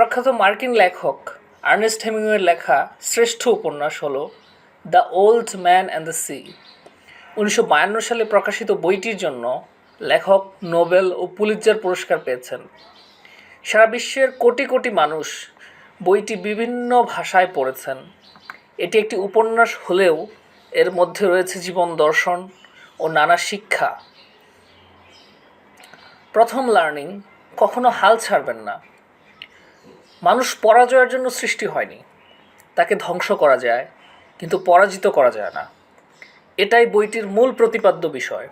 প্রখ্যাত মার্কিন লেখক আর্নেস্ট হেমিংওয়ের লেখা শ্রেষ্ঠ উপন্যাস হল the old man and the sea. উনিশশো বায়ান্ন সালে প্রকাশিত বইটির জন্য লেখক নোবেল ও পুলিৎজার পুরস্কার পেয়েছেন। সারা বিশ্বের কোটি কোটি মানুষ বইটি বিভিন্ন ভাষায় পড়েছেন। এটি একটি উপন্যাস হলেও এর মধ্যে রয়েছে জীবন দর্শন ও নানা শিক্ষা। প্রথম লার্নিং কখনো হাল ছাড়বেন না। মানুষ পরাজয়ের জন্য সৃষ্টি হয়নি। তাকে ধ্বংস করা যায়, কিন্তু পরাজিত করা যায় না। এটাই বইটির মূল প্রতিপাদ্য বিষয়।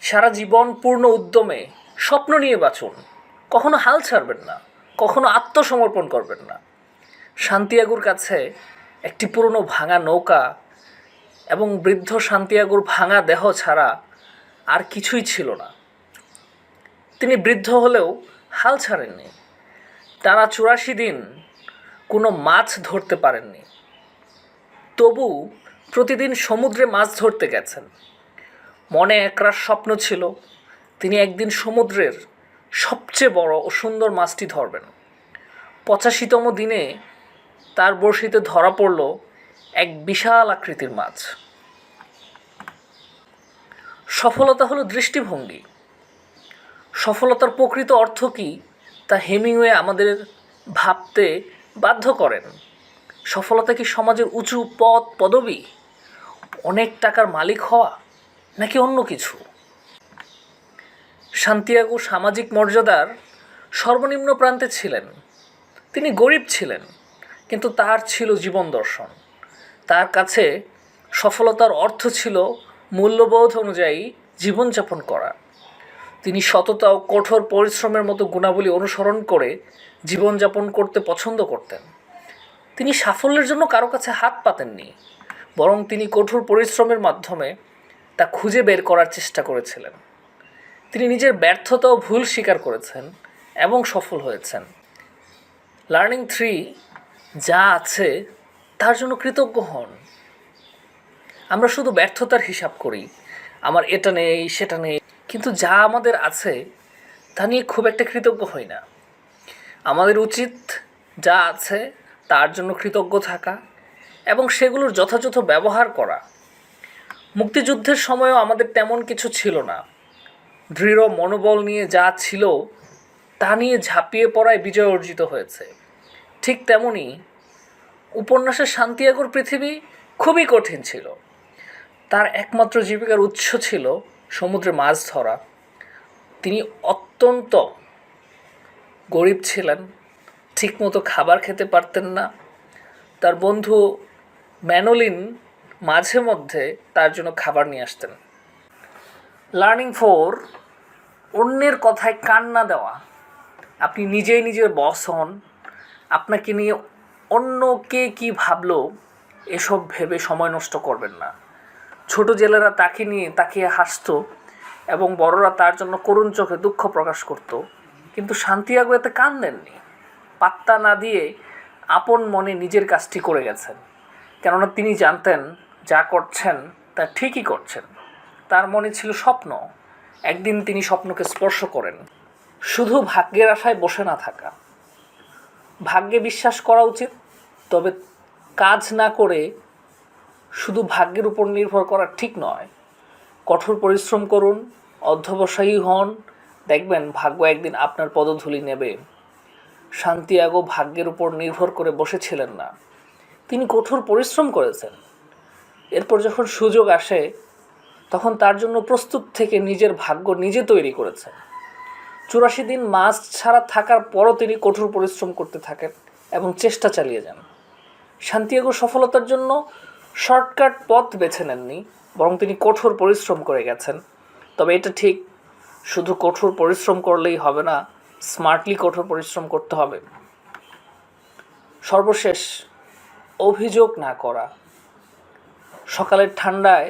সারা জীবন পূর্ণ উদ্যমে স্বপ্ন নিয়ে বাঁচুন। কখনো হাল ছাড়বেন না, কখনো আত্মসমর্পণ করবেন না। শান্তিয়াগুর কাছে একটি পুরনো ভাঙা নৌকা এবং বৃদ্ধ শান্তিয়াগুর ভাঙা দেহ ছাড়া আর কিছুই ছিল না। তিনি বৃদ্ধ হলেও হাল ছাড়েননি। টানা চুরাশি দিন কোনো মাছ ধরতে পারেননি। তবু প্রতিদিন সমুদ্রে মাছ ধরতে গেছেন। মনে একরাশ স্বপ্ন ছিল, তিনি একদিন সমুদ্রের সবচেয়ে বড় ও সুন্দর মাছটি ধরবেন। পঁচাশিতম দিনে তার বড়শিতে ধরা পড়ল এক বিশাল আকৃতির মাছ। সফলতা হলো দৃষ্টিভঙ্গি। সফলতার প্রকৃত অর্থ কী? তা হেমিংওয়ে আমাদের ভাবতে বাধ্য করেন। সফলতা কি সমাজের উঁচু পদ, পদবি? অনেক টাকার মালিক হওয়া নাকি অন্য কিছু? শান্তিয়াগো সামাজিক মর্যাদার সর্বনিম্ন প্রান্তে ছিলেন। তিনি গরিব ছিলেন, কিন্তু তার ছিল জীবন দর্শন। তার কাছে সফলতার অর্থ ছিল মূল্যবোধ অনুযায়ী জীবনযাপন করা। তিনি সততা ও কঠোর পরিশ্রমের মতো গুণাবলী অনুসরণ করে জীবনযাপন করতে পছন্দ করতেন। তিনি সাফল্যের জন্য কারও কাছে হাত পাতেননি, বরং তিনি কঠোর পরিশ্রমের মাধ্যমে তা খুঁজে বের করার চেষ্টা করেছিলেন। তিনি নিজের ব্যর্থতা ও ভুল স্বীকার করেছেন এবং সফল হয়েছেন। লার্নিং থ্রি যা আছে তার জন্য কৃতজ্ঞ হন। আমরা শুধু ব্যর্থতার হিসাব করি, আমার এটা নেই, সেটা নেই। কিন্তু যা আমাদের আছে, তা নিয়ে খুব একটা কৃতজ্ঞ হই না। আমাদের উচিত যা আছে, তার জন্য কৃতজ্ঞ থাকা এবং সেগুলোর যথাযথ ব্যবহার করা। মুক্তিযুদ্ধের সময়ও আমাদের তেমন কিছু ছিল না। দৃঢ় মনোবল নিয়ে যা ছিল, তা নিয়ে ঝাঁপিয়ে পড়ায় বিজয় অর্জিত হয়েছে। ঠিক তেমনি উপন্যাসের শান্তিয়াগর পৃথিবী খুবই কঠিন ছিল। তার একমাত্র জীবিকার উৎস ছিল সমুদ্রে মাছ ধরা। তিনি অত্যন্ত গরিব ছিলেন, ঠিকমতো খাবার খেতে পারতেন না। তার বন্ধু ম্যানোলিন মাঝে মধ্যে তার জন্য খাবার নিয়ে আসতেন। লার্নিং ফোর, অন্যের কথায় কান না দেওয়া। আপনি নিজেই নিজের বস হন। আপনাকে নিয়ে অন্য কে কী ভাবলো, এসব ভেবে সময় নষ্ট করবেন না। ছোট জেলেরা তাকে নিয়ে তাকিয়ে হাসতো এবং বড়রা তার জন্য করুণ চোখে দুঃখ প্রকাশ করত। কিন্তু শান্তিয়াগো এতে কান দেননি। পাত্তা না দিয়ে আপন মনে নিজের কাজটি করে গেছেন। কেননা তিনি জানতেন, যা করছেন, তা ঠিকই করছেন। তার মনে ছিল স্বপ্ন। একদিন তিনি স্বপ্নকে স্পর্শ করেন। শুধু ভাগ্যের আশায় বসে না থাকা। ভাগ্যে বিশ্বাস করা উচিত, তবে কাজ না করে শুধু ভাগ্যের উপর নির্ভর করা ঠিক নয়। কঠোর পরিশ্রম করুন, অধ্যবসায়ী হন, দেখবেন ভাগ্য একদিন আপনার পদধূলি নেবে। শান্তিয়াগো ভাগ্যের উপর নির্ভর করে বসেছিলেন না। তিনি কঠোর পরিশ্রম করেছেন। এরপর যখন সুযোগ আসে, তখন তার জন্য প্রস্তুত থেকে নিজের ভাগ্য নিজে তৈরি করেছেন। চুরাশি দিন মাছ ছাড়া থাকার পরও তিনি কঠোর পরিশ্রম করতে থাকেন এবং চেষ্টা চালিয়ে যান। শান্তিয়াগো সফলতার জন্য শর্টকাট পথ বেছে নেননি, বরং তিনি কঠোর পরিশ্রম করে গেছেন। তবে এটা ঠিক, শুধু কঠোর পরিশ্রম করলেই হবে না স্মার্টলি কঠোর পরিশ্রম করতে হবে। সর্বশেষ, অভিযোগ না করা। সকালের ঠান্ডায়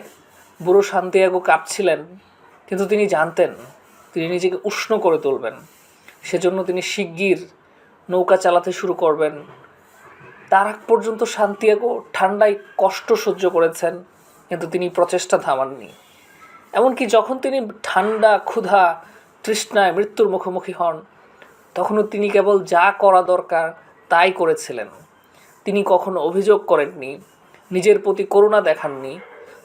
বুড়ো শান্তিয়াগো কাঁপছিলেন, কিন্তু তিনি জানতেন, তিনি নিজেকে উষ্ণ করে তুলবেন। সেজন্য তিনি শিগগির নৌকা চালাতে শুরু করবেন। তার আগ পর্যন্ত শান্তিয়াগো ঠান্ডায় কষ্ট সহ্য করেছেন, কিন্তু তিনি প্রচেষ্টা থামাননি। এমনকি যখন তিনি ঠান্ডা, ক্ষুধা, তৃষ্ণায় মৃত্যুর মুখোমুখি হন, তখনও তিনি কেবল যা করা দরকার তাই করেছিলেন। তিনি কখনো অভিযোগ করেননি, নিজের প্রতি করুণা দেখাননি,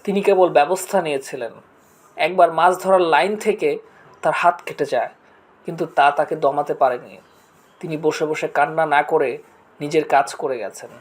তিনি কেবল ব্যবস্থা নিয়েছিলেন। একবার মাছ ধরার লাইন থেকে তার হাত কেটে যায়, কিন্তু তা তাকে দমাতে পারেনি। তিনি বসে বসে কান্না না করে নিজের কাজ করে গেছেন।